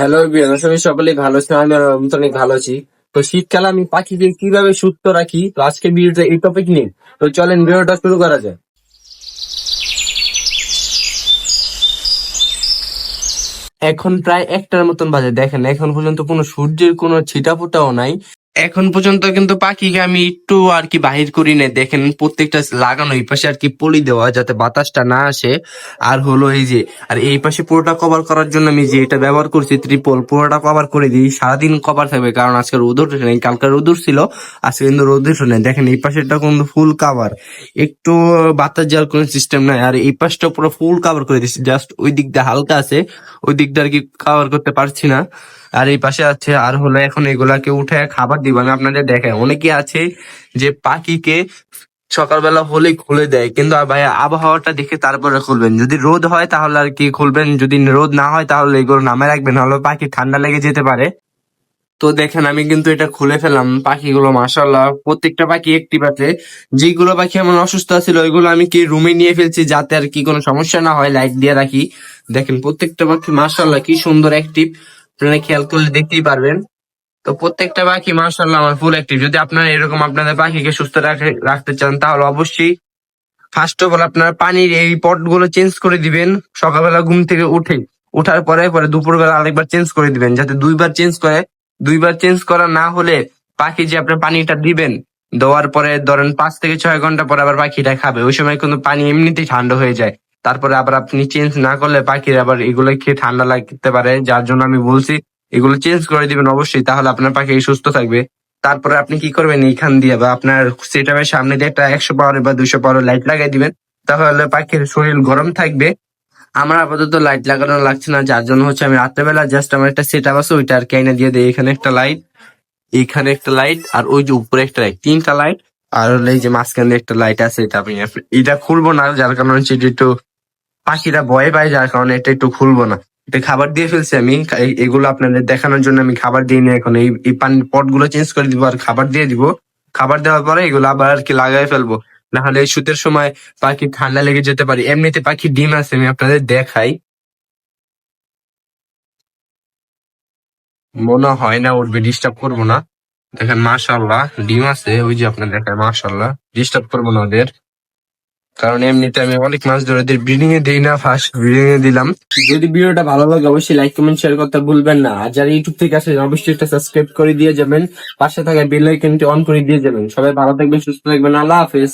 Hello বিয়ান আসলে সকলেই ভালো আছি আমি অনেক ভালো আছি। তো শীতকালে আমি পাখিদের কীভাবে সুস্থ রাখি, তো আজকে ভিডিওটা এই টপিক নিয়ে। তো চলেন ভিডিওটা শুরু করা যায় এখন প্রায় একটার মতন বাজে, দেখেন, এখন পর্যন্ত কোনো সূর্যের কোনো ছিটা ফোটাও নাই। এখন পর্যন্ত কিন্তু পাখিকে আমি একটু আর কি বাহির করি না দেখেন প্রত্যেকটা লাগানো, এই পাশে আর কি পলি দেওয়া যাতে বাতাসটা না আসে। আর হলো এই যে, আর এই পাশে পুরোটা কভার করার জন্য আমি যে এটা ব্যবহার করছি ত্রিপল পুরোটা কভার করে দিই। সারাদিন কভার থাকবে, কারণ আজকে রোদ উঠে নেই, কালকে রোদ ছিল আজকে কিন্তু রোদ উঠে নেই। দেখেন এই পাশেটা কিন্তু ফুল কাভার একটু বাতাস যাওয়ার কোনো সিস্টেম নাই। আর এই পাশটা পুরো ফুল কাভার করে দিচ্ছি জাস্ট ওই দিকটা হালকা আছে, ওই দিকটা আর কি কাভার করতে পারছি না। আর এই পাশে আছে আর হলো এখন এগুলাকে উঠে খাবার দিব, আমি আপনাদের দেখে অনেকে আছে যে পাখিকে সকালবেলা হলেই খুলে দেয়, কিন্তু ভাই আবহাওয়াটা দেখে তারপরে খুলবেন। যদি রোদ হয় তাহলে আর কি খুলবেন, যদি রোদ না হয় তাহলে এগুলো নামে রাখবেন নাহলে পাখি ঠান্ডা লেগে যেতে পারে। তো দেখেন, আমি কিন্তু এটা খুলে ফেলাম পাখিগুলো মাসাল্লাহ প্রত্যেকটা পাখি একটি পাতে যেগুলো পাখি আমার অসুস্থ ছিল ওইগুলো আমি কি রুমে নিয়ে ফেলছি যাতে আর কি কোনো সমস্যা না হয় লাইট দিয়ে রাখি। দেখেন, প্রত্যেকটা পাখি মাসাল্লাহ কি সুন্দর অ্যাক্টিভ আপনারা খেয়াল করলে দেখতেই পারবেন। তো প্রত্যেকটা পাখি মাসাল্লাহ আমার ফুল অ্যাক্টিভ যদি আপনারা এরকম আপনাদের পাখিকে সুস্থ রাখে- রাখতে চান, তাহলে অবশ্যই ফার্স্ট অফ অল আপনার পানির এই পটগুলো চেঞ্জ করে দিবেন। সকালবেলা ঘুম থেকে উঠে, উঠার পরে পরে দুপুরবেলা আরেকবার চেঞ্জ করে দিবেন, যাতে দুইবার চেঞ্জ করে, দুইবার চেঞ্জ করা না হলে পাখি যে আপনার পানিটা দিবেন, দেওয়ার পরে ধরেন পাঁচ থেকে ছয় ঘণ্টা পরে আবার পাখিটা খাবে। ওই সময় কিন্তু পানি এমনিতেই ঠান্ডা হয়ে যায়। তারপরে আবার আপনি চেঞ্জ না করলে পাখির আবার এগুলো খেয়ে ঠান্ডা লাগতে পারে? যার জন্য আমি বলছি, এগুলো চেঞ্জ করে দিবেন অবশ্যই, তাহলে আপনার পাখি সুস্থ থাকবে। তারপরে আপনি কি করবেন এইখান দিয়ে বা আপনার সেটাপের সামনে দিয়ে একটা একশো পাওয়ার বা দুশো পাওয়ার লাইট লাগাই দিবেন, তাহলে পাখির শরীর গরম থাকবে। আমার আপাতত লাইট লাগানো লাগছে না, যার জন্য হচ্ছে আমি রাত্রেবেলা জাস্ট আমার একটা সেট আপ আছে, ওইটা আর কেনে দিয়ে দিই। এখানে একটা লাইট এইখানে একটা লাইট আর ওই যে উপরে একটা লাইট তিনটা লাইট আর হলো এই যে মাঝখানে একটা লাইট আছে, এটা আমি এটা খুলবো না, যার কারণে হচ্ছে একটু পাখিরা ভয় পায়, যার কারণে এটা একটু খুলবো না। এটা খাবার দিয়ে ফেলছি আমি। এগুলো আপনাদের দেখানোর জন্য আমি খাবার দিয়ে নিই এখন। এই পানির পটগুলো চেঞ্জ করে দিব আর খাবার দিয়ে দিব। খাবার দেওয়ার পরে এগুলো আবার আর কি লাগাই ফেলব। নাহলে এই শীতের সময় পাখি ঠান্ডা লেগে যেতে পারে। এমনিতে পাখি ডিম আছে, আমি আপনাদের দেখাই। মনে হয় না উঠবে ডিস্টার্ব করব না। দেখেন মাশাল্লাহ ডিম আছে, ওই যে আপনার দেখায় মাশাল্লাহ ডিস্টার্ব করব না ওদের। কারণ এমনিতে আমি অনেক মাছ ধরে ব্রিডিং এ দিই না ফার্স্ট ব্রিডিং এ দিলাম। যদি ভিডিওটা ভালো লাগে, অবশ্যই লাইক কমেন্ট শেয়ার করতে ভুলবেন না। আর যারা ইউটিউব থেকে আসে অবশ্যই একটা সাবস্ক্রাইব করে দিয়ে যাবেন। পাশে থাকা বেল আইকনটি অন করে দিয়ে যাবেন। সবাই ভালো থাকবেন, সুস্থ থাকবেন। আল্লাহ হাফেজ।